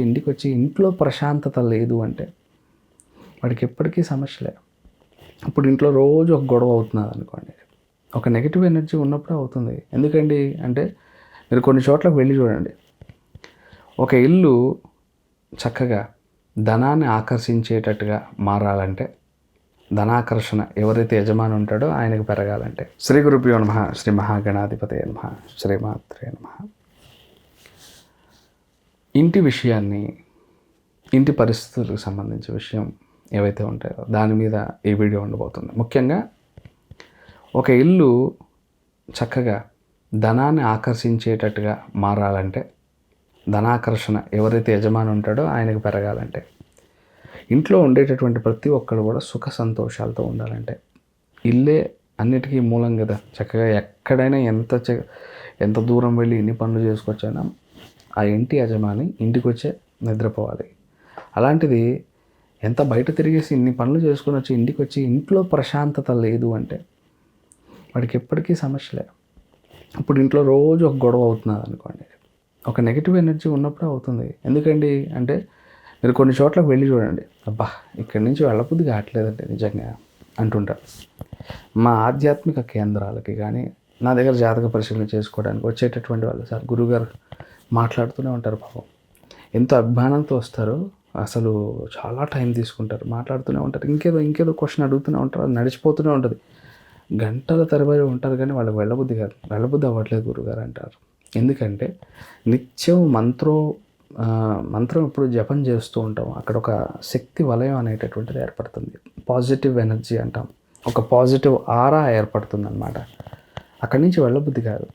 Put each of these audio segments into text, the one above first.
ఇంటికి వచ్చి ఇంట్లో ప్రశాంతత లేదు అంటే వాడికి ఎప్పటికీ సమస్యలే ఇప్పుడు ఇంట్లో రోజు ఒక గొడవ అవుతున్నది అనుకోండి. ఒక నెగిటివ్ ఎనర్జీ ఉన్నప్పుడే అవుతుంది. ఎందుకండి? అంటే మీరు కొన్ని చోట్లకు వెళ్ళి చూడండి. ఒక ఇల్లు చక్కగా ధనాన్ని ఆకర్షించేటట్టుగా మారాలంటే ధనాకర్షణ ఎవరైతే యజమాని ఉంటాడో ఆయనకు పెరగాలంటే శ్రీ గురుభ్యో నమ శ్రీ మహాగణాధిపతి నమ శ్రీమాత్రే నమ. ఇంటి విషయాన్ని ఇంటి పరిస్థితులకు సంబంధించిన విషయం ఏవైతే ఉంటాయో దాని మీద ఈ వీడియో ఉండబోతుంది. ముఖ్యంగా ఒక ఇల్లు చక్కగా ధనాన్ని ఆకర్షించేటట్టుగా మారాలంటే ధనాకర్షణ ఎవరైతే యజమాని ఉంటాడో ఆయనకు పెరగాలంటే ఇంట్లో ఉండేటటువంటి ప్రతి ఒక్కరు కూడా సుఖ సంతోషాలతో ఉండాలంటే ఇల్లే అన్నిటికీ మూలం కదా. చక్కగా ఎక్కడైనా ఎంత చ ఎంత దూరం వెళ్ళి ఎన్ని పనులు చేసుకొచ్చైనా ఆ ఇంటి యజమాని ఇంటికి వచ్చే నిద్రపోవాలి. అలాంటిది ఎంత బయట తిరిగేసి ఇన్ని పనులు చేసుకుని వచ్చి ఇంటికి వచ్చి ఇంట్లో ప్రశాంతత లేదు అంటే వాడికి ఎప్పటికీ సమస్యలే ఇప్పుడు ఇంట్లో రోజు ఒక గొడవ అవుతున్నది అనుకోండి. ఒక నెగిటివ్ ఎనర్జీ ఉన్నప్పుడే అవుతుంది. ఎందుకండి? అంటే మీరు కొన్ని చోట్లకు వెళ్ళి చూడండి. అబ్బా ఇక్కడి నుంచి వెళ్ళబుద్ధి కావట్లేదండి నిజంగా అంటుంటారు. మా ఆధ్యాత్మిక కేంద్రాలకి కానీ నా దగ్గర జాతక పరిశీలన చేసుకోవడానికి వచ్చేటటువంటి వాళ్ళు సార్ గురుగారు మాట్లాడుతూనే ఉంటారు పాపం. ఎంతో అభిమానంతో వస్తారు అసలు చాలా టైం తీసుకుంటారు. మాట్లాడుతూనే ఉంటారు. ఇంకేదో ఇంకేదో క్వశ్చన్ అడుగుతూనే ఉంటారు. అది నడిచిపోతూనే ఉంటుంది. గంటల తరబడి ఉంటారు కానీ వాళ్ళకి వెళ్ళబుద్ధి కాదు. వెళ్ళబుద్ధి అవ్వట్లేదు గురుగారు అంటారు. ఎందుకంటే నిత్యం మంత్రో మంత్రం ఇప్పుడు జపం చేస్తూ ఉంటాం అక్కడ ఒక శక్తి వలయం అనేటటువంటిది ఏర్పడుతుంది. పాజిటివ్ ఎనర్జీ అంటాం. ఒక పాజిటివ్ ఆరా ఏర్పడుతుంది అనమాట అక్కడి నుంచి వెళ్ళబుద్ధి కాదు.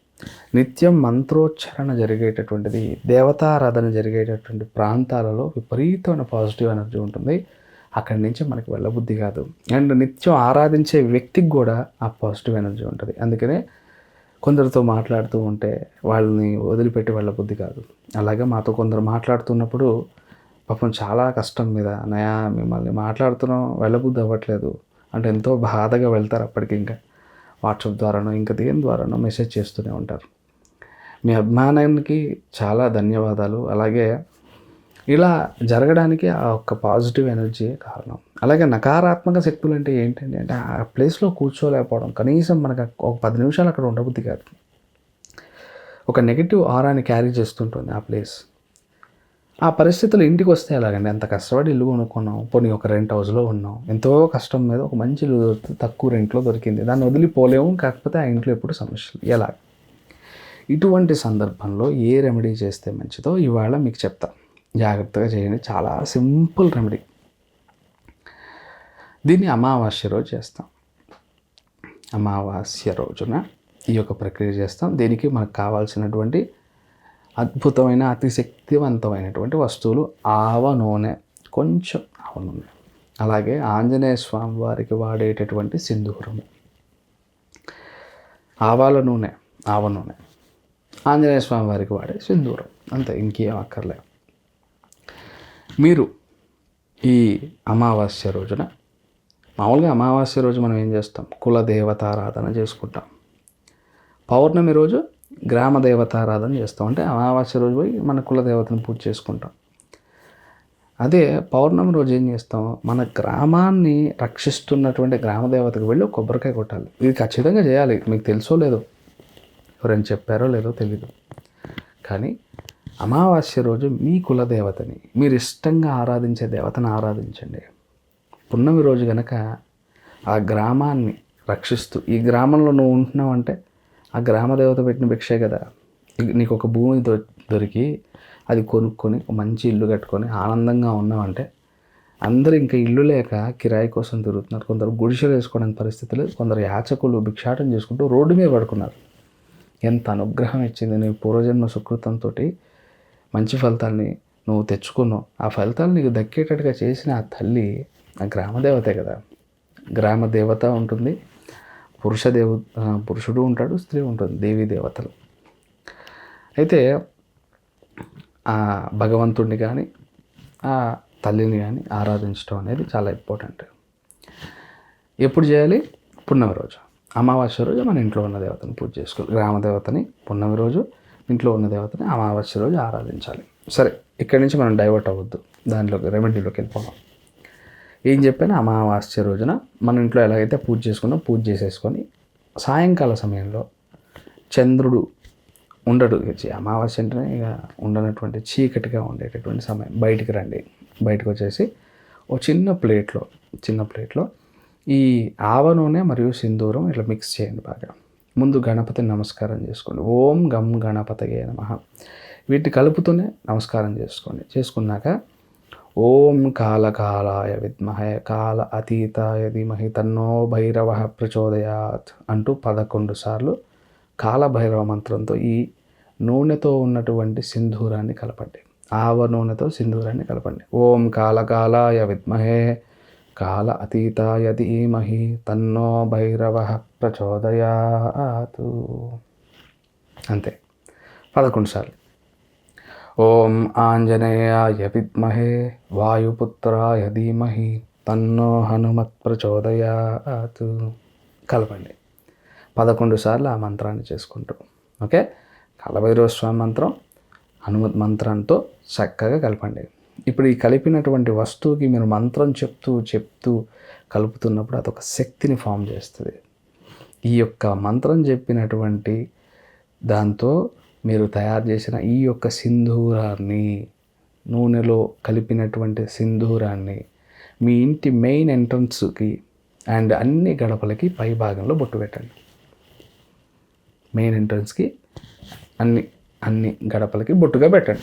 నిత్యం మంత్రోచ్చరణ జరిగేటటువంటిది దేవతారాధన జరిగేటటువంటి ప్రాంతాలలో విపరీతమైన పాజిటివ్ ఎనర్జీ ఉంటుంది. అక్కడి నుంచి మనకి వెళ్ళబుద్ధి కాదు. అండ్ నిత్యం ఆరాధించే వ్యక్తికి కూడా ఆ పాజిటివ్ ఎనర్జీ ఉంటుంది. అందుకనే కొందరితో మాట్లాడుతూ ఉంటే వాళ్ళని వదిలిపెట్టి వెళ్ళబుద్ధి కాదు. అలాగే మాతో కొందరు మాట్లాడుతున్నప్పుడు పాపం చాలా కష్టం మీద నయా మిమ్మల్ని మాట్లాడుతున్నాం వెళ్ళబుద్ధి అవ్వట్లేదు. అంటే ఎంతో బాధగా వెళ్తారు అప్పటికి ఇంకా. వాట్సాప్ ద్వారానో ఇంకా దేని ద్వారానో మెసేజ్ చేస్తూనే ఉంటారు. మీ అభిమానానికి చాలా ధన్యవాదాలు. అలాగే ఇలా జరగడానికి ఆ ఒక్క పాజిటివ్ ఎనర్జీ కారణం. అలాగే నకారాత్మక శక్తులు అంటే ఏంటండి? అంటే ఆ ప్లేస్లో కూర్చోలేకపోవడం. కనీసం మనకు ఒక పది నిమిషాలు అక్కడ ఉండబుద్ధి కాదు. ఒక నెగిటివ్ ఆరాని క్యారీ చేస్తుంటుంది ఆ ప్లేస్. ఆ పరిస్థితులు ఇంటికి వస్తే ఎలాగండి? ఎంత కష్టపడి ఇల్లు కొనుక్కున్నాం పోనీ ఒక రెంట్ హౌస్లో ఉన్నాం ఎంతో కష్టం మీద ఒక మంచి ఇల్లు తక్కువ రెంట్లో దొరికింది. దాన్ని వదిలిపోలేము కాకపోతే ఆ ఇంట్లో ఎప్పుడు సమస్యలు ఎలా ఇటువంటి సందర్భంలో ఏ రెమెడీ చేస్తే మంచిదో ఇవాళ మీకు చెప్తా. జాగ్రత్తగా చేయండి. చాలా సింపుల్ రెమెడీ దీన్ని అమావాస్య రోజు చేస్తాం. అమావాస్య రోజున ఈ యొక్క ప్రక్రియ చేస్తాం. దీనికి మనకు కావాల్సినటువంటి అద్భుతమైన అతి శక్తివంతమైనటువంటి వస్తువులు ఆవ నూనె కొంచెం ఆవ నూనె. అలాగే ఆంజనేయ స్వామి వారికి వాడేటటువంటి సింధూరము ఆవాల నూనె ఆవ నూనె. ఆంజనేయ స్వామి వారికి వాడే సింధూరం అంతే ఇంకేం అక్కర్లే. మీరు ఈ అమావాస్య రోజున మామూలుగా అమావాస్య రోజు మనం ఏం చేస్తాం? కుల దేవతారాధన చేసుకుంటాం. పౌర్ణమి రోజు గ్రామ దేవతారాధన చేస్తాం. అంటే అమావాస్య రోజు పోయి మన కుల దేవతను పూజ చేసుకుంటాం. అదే పౌర్ణమి రోజు ఏం చేస్తాం? మన గ్రామాన్ని రక్షిస్తున్నటువంటి గ్రామదేవతకు వెళ్ళి కొబ్బరికాయ కొట్టాలి. ఇది ఖచ్చితంగా చేయాలి. మీకు తెలుసో లేదో? ఎవరైనా చెప్పారో లేదో తెలీదు. కానీ అమావాస్య రోజు మీ కుల దేవతని మీరు ఇష్టంగా ఆరాధించే దేవతను ఆరాధించండి. పున్నమి రోజు కనుక ఆ గ్రామాన్ని రక్షిస్తూ ఈ గ్రామంలో నువ్వు ఉంటున్నావు అంటే ఆ గ్రామ దేవత పెట్టిన భిక్షే కదా. నీకు ఒక భూమి దొ- దొరికి అది కొనుక్కొని మంచి ఇల్లు కట్టుకొని ఆనందంగా ఉన్నామంటే అందరూ ఇంకా ఇల్లు లేక కిరాయి కోసం తిరుగుతున్నారు. కొందరు గుడిసెలు వేసుకోవడానికి పరిస్థితి లేదు. కొందరు యాచకులు భిక్షాటం చేసుకుంటూ రోడ్డు మీద పడుకున్నారు. ఎంత అనుగ్రహం ఇచ్చింది నీ పూర్వజన్మ సుకృతంతో మంచి ఫలితాల్ని నువ్వు తెచ్చుకున్నావు. ఆ ఫలితాలు నీకు దక్కేటట్టుగా చేసిన ఆ తల్లి ఆ గ్రామదేవతే కదా. గ్రామ దేవత ఉంటుంది. పురుష దేవ పురుషుడు ఉంటాడు స్త్రీ ఉంటుంది దేవీ దేవతలు. అయితే ఆ భగవంతుడిని కానీ ఆ తల్లిని కానీ ఆరాధించడం అనేది చాలా ఇంపార్టెంట్. ఎప్పుడు చేయాలి? పున్నమి రోజు. అమావాస్య రోజు మన ఇంట్లో ఉన్న దేవతని పూజ చేసుకోవాలి గ్రామ దేవతని పున్నమి రోజు ఇంట్లో ఉన్న దేవతని అమావాస్య రోజు ఆరాధించాలి. సరే ఇక్కడి నుంచి మనం డైవర్ట్ అవ్వద్దు. దానిలోకి రెమెడీలోకి వెళ్ళిపోదాం. ఏం చెప్పినా? అమావాస్య రోజున మన ఇంట్లో ఎలాగైతే పూజ చేసుకున్నా పూజ చేసేసుకొని సాయంకాల సమయంలో చంద్రుడు ఉండడు. అమావాస్య అంటేనే ఇక ఉండనటువంటి చీకటిగా ఉండేటటువంటి సమయం. బయటికి రండి. బయటకు వచ్చేసి ఓ చిన్న ప్లేట్లో చిన్న ప్లేట్లో ఈ ఆవ నూనె మరియు సింధూరం ఇట్లా మిక్స్ చేయండి బాగా. ముందు గణపతిని నమస్కారం చేసుకోండి. ఓం గం గణపతయే నమ. వీటిని కలుపుతూనే నమస్కారం చేసుకోండి. చేసుకున్నాక ఓం కాలకాలాయ విద్మహే కాల అతీతాయ ధీమహి తన్నో భైరవ ప్రచోదయాత్ అంటూ పదకొండు సార్లు కాలభైరవ మంత్రంతో ఈ నూనెతో ఉన్నటువంటి సింధూరాన్ని కలపండి. ఆవ నూనెతో సింధూరాన్ని కలపండి. ఓం కాలకాలాయ విద్మహే కాల అతీతాయ ధీమహి తన్నో భైరవ ప్రచోదయాతు. అంతే. పదకొండు సార్లు. ఓం ఆంజనేయాయ విద్మహే వాయుపుత్రాయ ధీమహి తన్నో హనుమత్ ప్రచోదయాత్. కలపండి. పదకొండు సార్లు ఆ మంత్రాన్ని చేసుకుంటూ. ఓకే? కలభైరవ స్వామి మంత్రం హనుమత్ మంత్రంతో చక్కగా కలపండి. ఇప్పుడు ఈ కలిపినటువంటి వస్తువుకి మీరు మంత్రం చెప్తూ చెప్తూ కలుపుతున్నప్పుడు అదొక శక్తిని ఫామ్ చేస్తుంది. ఈ యొక్క మంత్రం చెప్పినటువంటి దాంతో మీరు తయారు చేసిన ఈ యొక్క సింధూరాన్ని నూనెలో కలిపినటువంటి సింధూరాన్ని మీ ఇంటి మెయిన్ ఎంట్రన్స్కి అండ్ అన్ని గడపలకి పై భాగంలో బొట్టు పెట్టండి. మెయిన్ ఎంట్రన్స్కి అన్ని అన్ని గడపలకి బొట్టుగా పెట్టండి.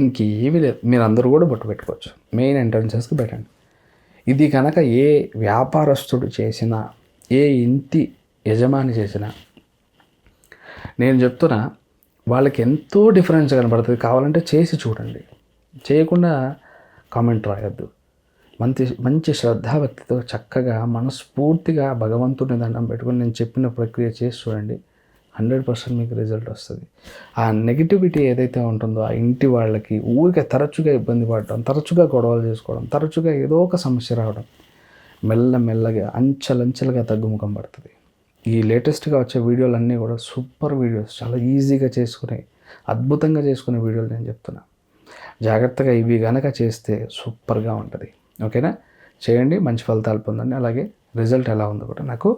ఇంకేమీ లేదు. మీరు అందరూ కూడా బొట్టు పెట్టుకోవచ్చు. మెయిన్ ఎంట్రన్సెస్కి పెట్టండి. ఇది కనుక ఏ వ్యాపారస్తుడు చేసినా ఏ ఇంటి యజమాని చేసినా నేను చెప్తున్నా వాళ్ళకి ఎంతో డిఫరెన్స్ కనబడుతుంది కావాలంటే చేసి చూడండి. చేయకుండా కామెంట్ రాయొద్దు. మంచి మంచి శ్రద్ధాభక్తితో చక్కగా మనస్ఫూర్తిగా భగవంతుని దండం పెట్టుకుని నేను చెప్పిన ప్రక్రియ చేసి చూడండి. హండ్రెడ్ పర్సెంట్ మీకు రిజల్ట్ వస్తుంది. ఆ నెగిటివిటీ ఏదైతే ఉంటుందో ఆ ఇంటి వాళ్ళకి ఊరికే తరచుగా ఇబ్బంది పడటం తరచుగా గొడవలు చేసుకోవడం తరచుగా ఏదో ఒక సమస్య రావడం మెల్ల మెల్లగా అంచెలంచెలుగా తగ్గుముఖం పడుతుంది. ఈ లేటెస్ట్గా వచ్చే వీడియోలన్నీ కూడా సూపర్ వీడియోస్ చాలా ఈజీగా చేసుకునే అద్భుతంగా చేసుకునే వీడియోలు నేను చెప్తున్నా. జాగ్రత్తగా ఇవి కనుక చేస్తే సూపర్గా ఉంటుంది. ఓకేనా? చేయండి మంచి ఫలితాలు పొందండి. అలాగే రిజల్ట్ ఎలా ఉందో కూడా నాకు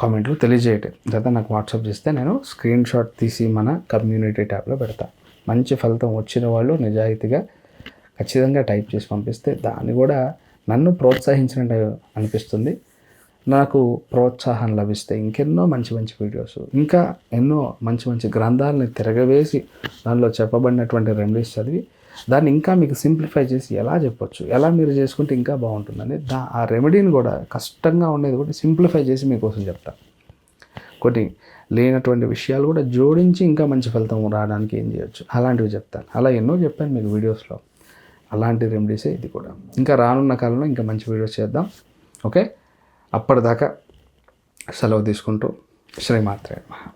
కామెంట్లో తెలియజేయటం లేదా నాకు వాట్సాప్ చేస్తే నేను స్క్రీన్ షాట్ తీసి మన కమ్యూనిటీ ట్యాబ్లో పెడతా. మంచి ఫలితం వచ్చిన వాళ్ళు నిజాయితీగా ఖచ్చితంగా టైప్ చేసి పంపిస్తే దాన్ని కూడా నన్ను ప్రోత్సహించినట్టు అనిపిస్తుంది. నాకు ప్రోత్సాహం లభిస్తే ఇంకెన్నో మంచి మంచి వీడియోస్ ఇంకా ఎన్నో మంచి మంచి గ్రంథాలని తిరగవేసి దానిలో చెప్పబడినటువంటి రెమెడీస్ చదివి దాన్ని ఇంకా మీకు సింప్లిఫై చేసి ఎలా చెప్పొచ్చు ఎలా మీరు చేసుకుంటే ఇంకా బాగుంటుందని దా ఆ రెమెడీని కూడా కష్టంగా ఉండేది కూడా సింప్లిఫై చేసి మీకోసం చెప్తా. కొన్ని లేనటువంటి విషయాలు కూడా జోడించి ఇంకా మంచి ఫలితం రావడానికి ఏం చేయొచ్చు? అలాంటివి చెప్తాను. అలా ఎన్నో చెప్పాను మీకు వీడియోస్లో అలాంటి రెమెడీసే ఇది కూడా. ఇంకా రానున్న కాలంలో ఇంకా మంచి వీడియోస్ చేద్దాం. ఓకే అప్పటిదాకా సెలవు తీసుకుంటూ శ్రీమాత్రే మహా